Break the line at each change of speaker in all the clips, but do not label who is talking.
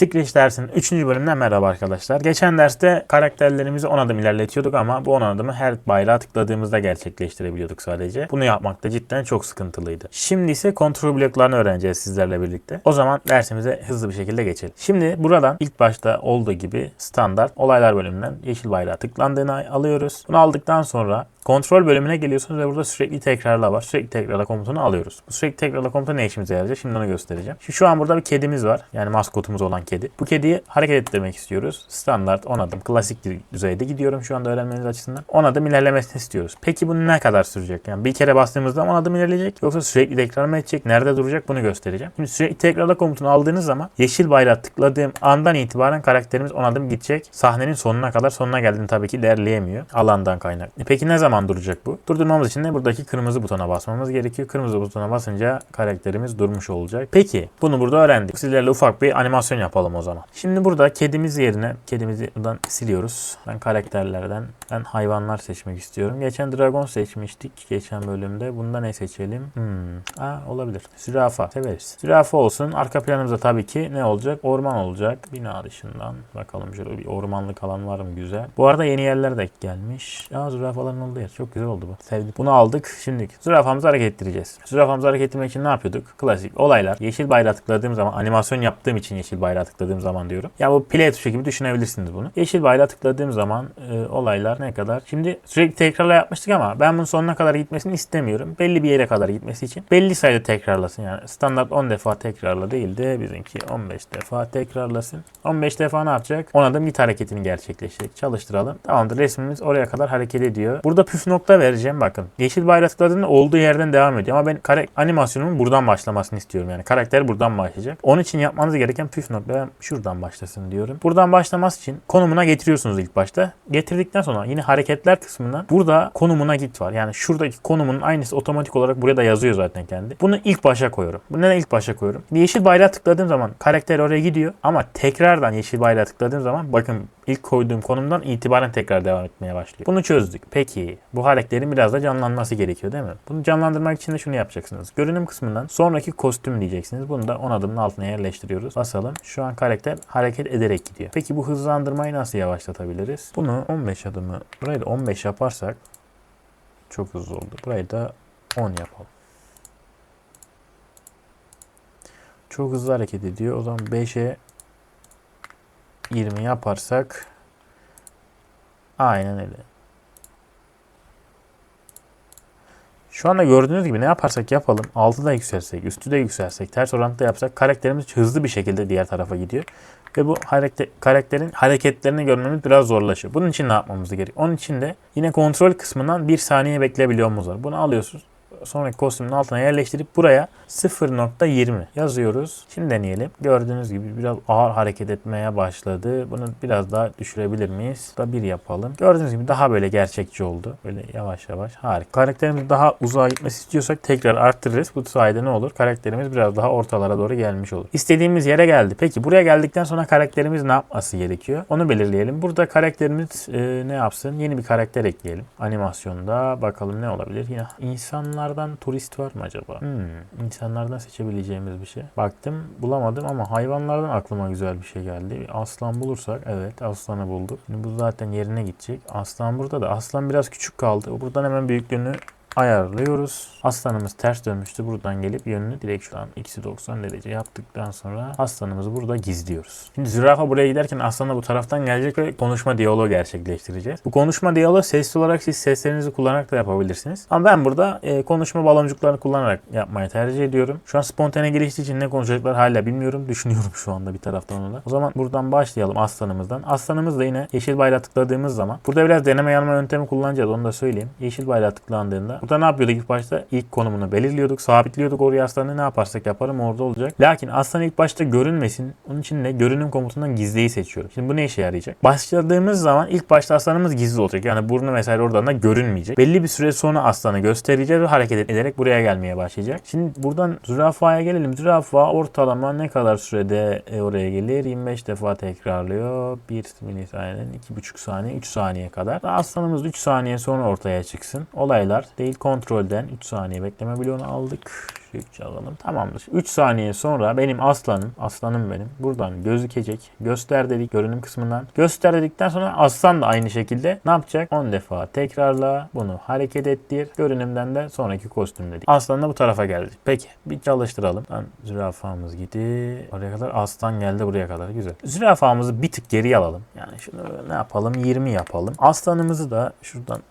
Scratch dersinin 3. bölümünden merhaba arkadaşlar. Geçen derste karakterlerimizi 10 adım ilerletiyorduk ama bu 10 adımı her bayrağa tıkladığımızda gerçekleştirebiliyorduk sadece. Bunu yapmakta cidden çok sıkıntılıydı. Şimdi ise kontrol bloklarını öğreneceğiz sizlerle birlikte. O zaman dersimize hızlı bir şekilde geçelim. Şimdi buradan ilk başta olduğu gibi standart olaylar bölümünden yeşil bayrağı tıklandığını alıyoruz. Bunu aldıktan sonra Kontrol bölümüne geliyorsunuz ve burada sürekli tekrarla var. Sürekli tekrarla komutunu alıyoruz. Bu sürekli tekrarla komutu ne işimize yarayacak? Şimdi onu göstereceğim. Şimdi şu an burada bir kedimiz var. Yani maskotumuz olan kedi. Bu kediyi hareket ettirmek istiyoruz. Standart 10 adım klasik düzeyde gidiyorum şu anda öğrenmeniz açısından. 10 adım ilerlemesini istiyoruz. Peki bu ne kadar sürecek? Yani bir kere bastığımızda 10 adım ilerleyecek yoksa sürekli tekrar mı edecek? Nerede duracak? Bunu göstereceğim. Şimdi sürekli tekrarla komutunu aldığınız zaman yeşil bayrağı tıkladığım andan itibaren karakterimiz 10 adım gidecek. Sahnenin sonuna kadar sonuna geldiğini tabii ki ilerleyemiyor. Alandan kaynaklı. Peki ne zaman duracak bu? Durdurmamız için de buradaki kırmızı butona basmamız gerekiyor. Kırmızı butona basınca karakterimiz durmuş olacak. Peki bunu burada öğrendik. Sizlerle ufak bir animasyon yapalım o zaman. Şimdi burada kedimiz yerine kedimizi buradan siliyoruz. Ben karakterlerden ben hayvanlar seçmek istiyorum. Geçen dragon seçmiştik geçen bölümde. Bunda ne seçelim? Hmm. Aa, olabilir. Zürafa severiz. Zürafa olsun. Arka planımızda tabii ki ne olacak? Orman olacak. Bina dışından. Bakalım şöyle bir ormanlık alan var mı güzel. Bu arada yeni yerler de gelmiş. Aa zürafaların olduğu yer. Çok güzel oldu bu. Sevdim. Bunu aldık. Şimdi zürafamızı hareket ettireceğiz. Zürafamızı hareket ettirmek için ne yapıyorduk? Klasik olaylar. Yeşil bayrağı tıkladığım zaman animasyon yaptığım için yeşil bayrağı tıkladığım zaman diyorum. Ya bu play tuşu gibi düşünebilirsiniz bunu. Yeşil bayrağı tıkladığım zaman e, olaylar ne kadar? Şimdi sürekli tekrarla yapmıştık ama ben bunun sonuna kadar gitmesini istemiyorum. Belli bir yere kadar gitmesi için belli sayıda tekrarlasın. Yani standart 10 defa tekrarla değil de bizimki 15 defa tekrarlasın. 15 defa ne yapacak? 10 adım git hareketini gerçekleştirecek. Çalıştıralım. Tamamdır resmimiz oraya kadar hareket ediyor. Burada püf nokta vereceğim bakın. Yeşil bayrağı tıkladığında olduğu yerden devam ediyor ama ben kare, animasyonumun buradan başlamasını istiyorum. Yani karakter buradan başlayacak. Onun için yapmanız gereken püf nokta şuradan başlasın diyorum. Buradan başlaması için konumuna getiriyorsunuz ilk başta. Getirdikten sonra yine hareketler kısmından burada konumuna git var. Yani şuradaki konumunun aynısı otomatik olarak buraya da yazıyor zaten kendi. Bunu ilk başa koyuyorum. Bu neden ilk başa koyuyorum? Yeşil bayrağı tıkladığım zaman karakter oraya gidiyor ama tekrardan yeşil bayrağı tıkladığım zaman bakın ilk koyduğum konumdan itibaren tekrar devam etmeye başlıyor. Bunu çözdük. Peki bu hareketlerin biraz da canlanması gerekiyor değil mi? Bunu canlandırmak için de şunu yapacaksınız. Görünüm kısmından sonraki kostüm diyeceksiniz. Bunu da 10 adımın altına yerleştiriyoruz. Basalım. Şu an karakter hareket ederek gidiyor. Peki bu hızlandırmayı nasıl yavaşlatabiliriz? Bunu 15 adımı burayı da 15 yaparsak çok hızlı oldu. Burayı da 10 yapalım. Çok hızlı hareket ediyor. O zaman 5'e 20 yaparsak aynen öyle. Şu anda gördüğünüz gibi ne yaparsak yapalım. Altı da yükselsek, üstü de yükselsek, ters orantıda yapsak karakterimiz hızlı bir şekilde diğer tarafa gidiyor. Ve bu karakterin hareketlerini görmemiz biraz zorlaşıyor. Bunun için ne yapmamız gerekiyor? Onun için de yine kontrol kısmından bir saniye bekleyebiliyorumuz var. Bunu alıyorsunuz sonraki kostümün altına yerleştirip buraya 0.20 yazıyoruz. Şimdi deneyelim. Gördüğünüz gibi biraz ağır hareket etmeye başladı. Bunu biraz daha düşürebilir miyiz? Da bir yapalım. Gördüğünüz gibi daha böyle gerçekçi oldu. Böyle yavaş yavaş. Harika. Karakterimiz daha uzağa gitmesi istiyorsak tekrar arttırırız. Bu sayede ne olur? Karakterimiz biraz daha ortalara doğru gelmiş olur. İstediğimiz yere geldi. Peki buraya geldikten sonra karakterimiz ne yapması gerekiyor? Onu belirleyelim. Burada karakterimiz e, ne yapsın? Yeni bir karakter ekleyelim. Animasyonda bakalım ne olabilir? Yine insanlar insanlardan turist var mı acaba? Hmm, insanlardan seçebileceğimiz bir şey. Baktım bulamadım ama hayvanlardan aklıma güzel bir şey geldi. Aslan bulursak evet aslanı bulduk. Şimdi bu zaten yerine gidecek. Aslan burada da. Aslan biraz küçük kaldı. Buradan hemen büyüklüğünü ayarlıyoruz. Aslanımız ters dönmüştü. Buradan gelip yönünü direkt şu an x'i 90 derece yaptıktan sonra aslanımızı burada gizliyoruz. Şimdi zürafa buraya giderken aslan da bu taraftan gelecek ve konuşma diyaloğu gerçekleştireceğiz. Bu konuşma diyaloğu sesli olarak siz seslerinizi kullanarak da yapabilirsiniz. Ama ben burada e, konuşma baloncuklarını kullanarak yapmayı tercih ediyorum. Şu an spontane geliştiği için ne konuşacaklar hala bilmiyorum. Düşünüyorum şu anda bir taraftan onu da. O zaman buradan başlayalım aslanımızdan. Aslanımız da yine yeşil bayrağı tıkladığımız zaman burada biraz deneme yanma yöntemi kullanacağız onu da söyleyeyim. Yeşil bayrağı tıklandığında Burada ne yapıyorduk ilk başta? İlk konumunu belirliyorduk. Sabitliyorduk oraya aslanı ne yaparsak yaparım orada olacak. Lakin aslan ilk başta görünmesin. Onun için de görünüm komutundan gizliyi seçiyorum. Şimdi bu ne işe yarayacak? Başladığımız zaman ilk başta aslanımız gizli olacak. Yani burnu vesaire oradan da görünmeyecek. Belli bir süre sonra aslanı göstereceğiz ve hareket ederek buraya gelmeye başlayacak. Şimdi buradan zürafaya gelelim. Zürafa ortalama ne kadar sürede e, oraya gelir? 25 defa tekrarlıyor. 1 milisaniyeden 2,5 saniye 3 saniye kadar. Aslanımız 3 saniye sonra ortaya çıksın. Olaylar değil değil. Kontrolden 3 saniye bekleme bloğunu aldık. Şu 3 alalım. Tamamdır. 3 saniye sonra benim aslanım, aslanım benim. Buradan gözükecek. Göster dedik görünüm kısmından. Göster dedikten sonra aslan da aynı şekilde ne yapacak? 10 defa tekrarla. Bunu hareket ettir. Görünümden de sonraki kostüm dedik. Aslan da bu tarafa geldi. Peki bir çalıştıralım. Ben zürafamız gitti. Oraya kadar aslan geldi buraya kadar. Güzel. Zürafamızı bir tık geriye alalım. Yani şunu ne yapalım? 20 yapalım. Aslanımızı da şuradan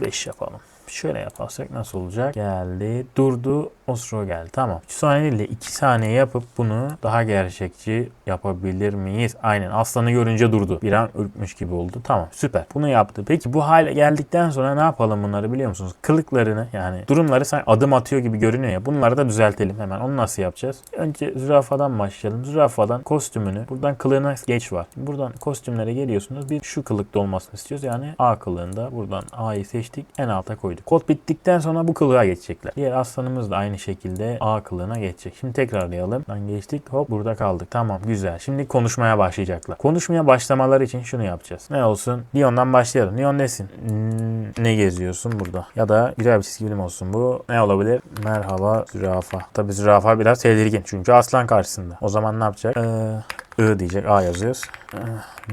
15 yapalım. Şöyle yaparsak nasıl olacak? Geldi. Durdu. Osro geldi. Tamam. 3 saniye değil 2 saniye yapıp bunu daha gerçekçi yapabilir miyiz? Aynen. Aslanı görünce durdu. Bir an ürkmüş gibi oldu. Tamam. Süper. Bunu yaptı. Peki bu hale geldikten sonra ne yapalım bunları biliyor musunuz? Kılıklarını yani durumları sanki adım atıyor gibi görünüyor ya. Bunları da düzeltelim hemen. Onu nasıl yapacağız? Önce zürafadan başlayalım. Zürafadan kostümünü. Buradan kılığına geç var. Buradan kostümlere geliyorsunuz. Bir şu kılıkta olmasını istiyoruz. Yani A kılığında. Buradan A'yı seçtik. En alta koyduk. Kod bittikten sonra bu kılığa geçecekler. Diğer aslanımız da aynı şekilde A kılığına geçecek. Şimdi tekrarlayalım. Buradan geçtik. Hop burada kaldık. Tamam güzel. Şimdi konuşmaya başlayacaklar. Konuşmaya başlamaları için şunu yapacağız. Ne olsun? Leon'dan başlayalım. Leon nesin? Hmm, ne geziyorsun burada? Ya da güzel bir çizgi film olsun bu. Ne olabilir? Merhaba zürafa. Tabii zürafa biraz tedirgin. Çünkü aslan karşısında. O zaman ne yapacak? Ee, I diyecek. A yazıyoruz. Ee,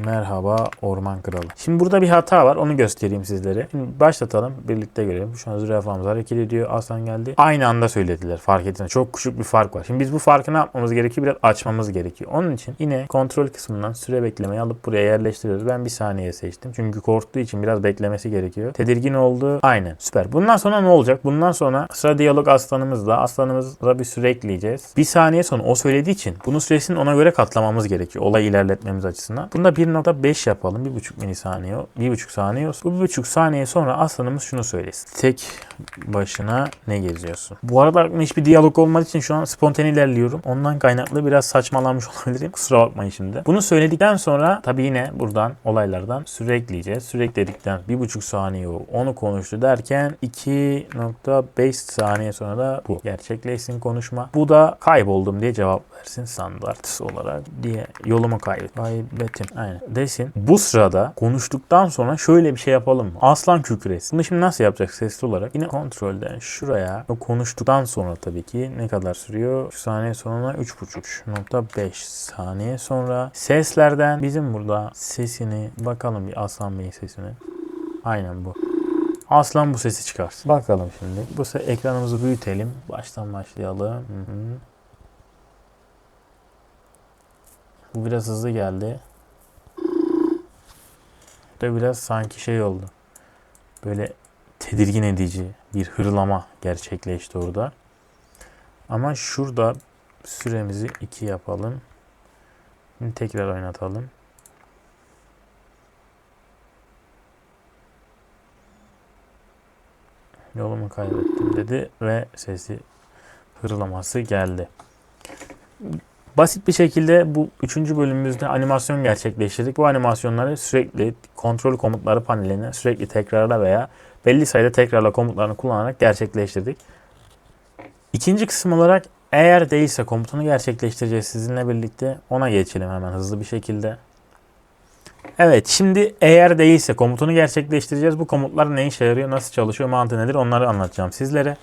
Merhaba Orman Kralı. Şimdi burada bir hata var. Onu göstereyim sizlere. Şimdi başlatalım. Birlikte görelim. Şu an zürafamız hareket ediyor. Aslan geldi. Aynı anda söylediler. Fark ettiniz. Çok küçük bir fark var. Şimdi biz bu farkı ne yapmamız gerekiyor? Biraz açmamız gerekiyor. Onun için yine kontrol kısmından süre beklemeyi alıp buraya yerleştiriyoruz. Ben bir saniye seçtim. Çünkü korktuğu için biraz beklemesi gerekiyor. Tedirgin oldu. Aynen. Süper. Bundan sonra ne olacak? Bundan sonra sıra diyalog aslanımızla. Aslanımızla bir süre ekleyeceğiz. Bir saniye sonra o söylediği için bunun süresini ona göre katlamamız gerekiyor. Olayı ilerletmemiz açısından. Bunda 1.5 yapalım. 1.5 milisaniye. 1.5 saniye olsun. Bu 1.5 saniye sonra aslanımız şunu söylesin. Tek başına ne geziyorsun? Bu arada aklımda hiçbir diyalog olmadığı için şu an spontane ilerliyorum. Ondan kaynaklı biraz saçmalamış olabilirim. Kusura bakmayın şimdi. Bunu söyledikten sonra tabii yine buradan olaylardan süre ekleyeceğiz. Süre ekledikten 1.5 saniye o onu konuştu derken 2.5 saniye sonra da bu gerçekleşsin konuşma. Bu da kayboldum diye cevap versin standart olarak diye yolumu kaybet. Kaybettim. Aynen. Desin. Bu sırada konuştuktan sonra şöyle bir şey yapalım mı? Aslan kükresin. Bunu şimdi nasıl yapacak sesli olarak? Yine kontrolden şuraya konuştuktan sonra tabii ki ne kadar sürüyor? 3 saniye sonra 3.5 saniye sonra seslerden bizim burada sesini bakalım bir Aslan Bey'in sesini. Aynen bu. Aslan bu sesi çıkarsın. Bakalım şimdi. Bu ekranımızı büyütelim. Baştan başlayalım. Hı hı. Bu biraz hızlı geldi. Bu da biraz sanki şey oldu. Böyle tedirgin edici bir hırlama gerçekleşti orada. Ama şurada süremizi 2 yapalım. Şimdi tekrar oynatalım. Yolumu kaybettim dedi ve sesi hırlaması geldi. Basit bir şekilde bu üçüncü bölümümüzde animasyon gerçekleştirdik. Bu animasyonları sürekli kontrol komutları paneline sürekli tekrarla veya belli sayıda tekrarla komutlarını kullanarak gerçekleştirdik. İkinci kısım olarak eğer değilse komutunu gerçekleştireceğiz sizinle birlikte. Ona geçelim hemen hızlı bir şekilde. Evet şimdi eğer değilse komutunu gerçekleştireceğiz. Bu komutlar ne işe yarıyor, nasıl çalışıyor, mantığı nedir onları anlatacağım sizlere.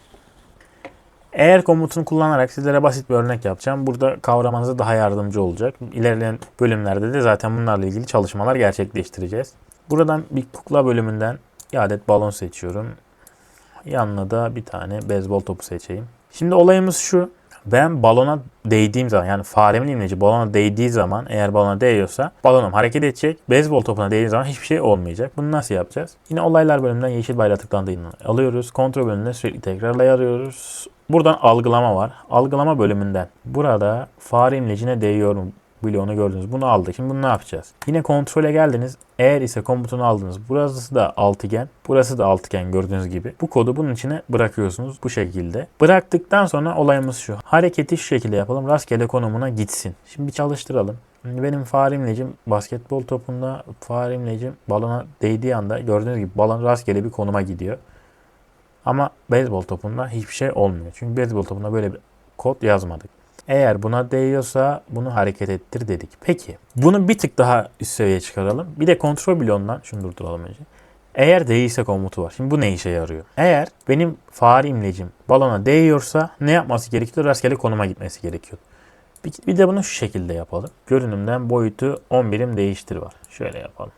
Eğer komutunu kullanarak sizlere basit bir örnek yapacağım. Burada kavramanıza daha yardımcı olacak. İlerleyen bölümlerde de zaten bunlarla ilgili çalışmalar gerçekleştireceğiz. Buradan bir kukla bölümünden bir adet balon seçiyorum. Yanına da bir tane beyzbol topu seçeyim. Şimdi olayımız şu. Ben balona değdiğim zaman yani faremin imleci balona değdiği zaman eğer balona değiyorsa balonum hareket edecek. Beyzbol topuna değdiği zaman hiçbir şey olmayacak. Bunu nasıl yapacağız? Yine olaylar bölümünden yeşil bayrağı tıklandığını alıyoruz. Kontrol bölümünde sürekli tekrarla arıyoruz. Buradan algılama var. Algılama bölümünden. Burada fare imlecine değiyorum bloğunu gördünüz. Bunu aldık. Şimdi bunu ne yapacağız? Yine kontrole geldiniz. Eğer ise komutunu aldınız. Burası da altıgen. Burası da altıgen gördüğünüz gibi. Bu kodu bunun içine bırakıyorsunuz bu şekilde. Bıraktıktan sonra olayımız şu. Hareketi şu şekilde yapalım. Rastgele konumuna gitsin. Şimdi bir çalıştıralım. Benim fare imlecim basketbol topunda fare imlecim balona değdiği anda gördüğünüz gibi balon rastgele bir konuma gidiyor. Ama beyzbol topunda hiçbir şey olmuyor. Çünkü beyzbol topunda böyle bir kod yazmadık. Eğer buna değiyorsa bunu hareket ettir dedik. Peki bunu bir tık daha üst seviyeye çıkaralım. Bir de kontrol bloğundan şunu durduralım önce. Eğer değilse komutu var. Şimdi bu ne işe yarıyor? Eğer benim fare imlecim balona değiyorsa ne yapması gerekiyor? Rastgele konuma gitmesi gerekiyor. Bir, de bunu şu şekilde yapalım. Görünümden boyutu 10 birim değiştir var. Şöyle yapalım.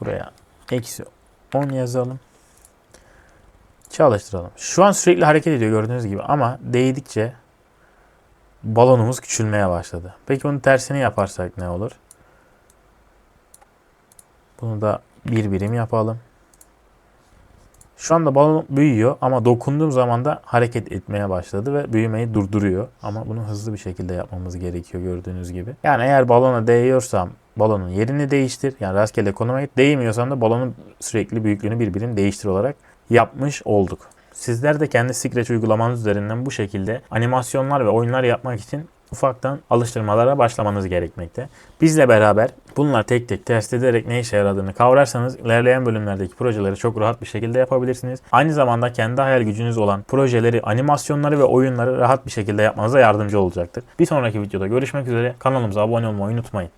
Buraya eksi 10 yazalım. Çalıştıralım. Şu an sürekli hareket ediyor gördüğünüz gibi ama değdikçe balonumuz küçülmeye başladı. Peki bunun tersini yaparsak ne olur? Bunu da bir birim yapalım. Şu anda balon büyüyor ama dokunduğum zaman da hareket etmeye başladı ve büyümeyi durduruyor. Ama bunu hızlı bir şekilde yapmamız gerekiyor gördüğünüz gibi. Yani eğer balona değiyorsam balonun yerini değiştir. Yani rastgele konuma git. Değmiyorsam da balonun sürekli büyüklüğünü bir birim değiştir olarak yapmış olduk. Sizler de kendi Scratch uygulamanız üzerinden bu şekilde animasyonlar ve oyunlar yapmak için ufaktan alıştırmalara başlamanız gerekmekte. Bizle beraber bunlar tek tek test ederek ne işe yaradığını kavrarsanız ilerleyen bölümlerdeki projeleri çok rahat bir şekilde yapabilirsiniz. Aynı zamanda kendi hayal gücünüz olan projeleri, animasyonları ve oyunları rahat bir şekilde yapmanıza yardımcı olacaktır. Bir sonraki videoda görüşmek üzere. Kanalımıza abone olmayı unutmayın.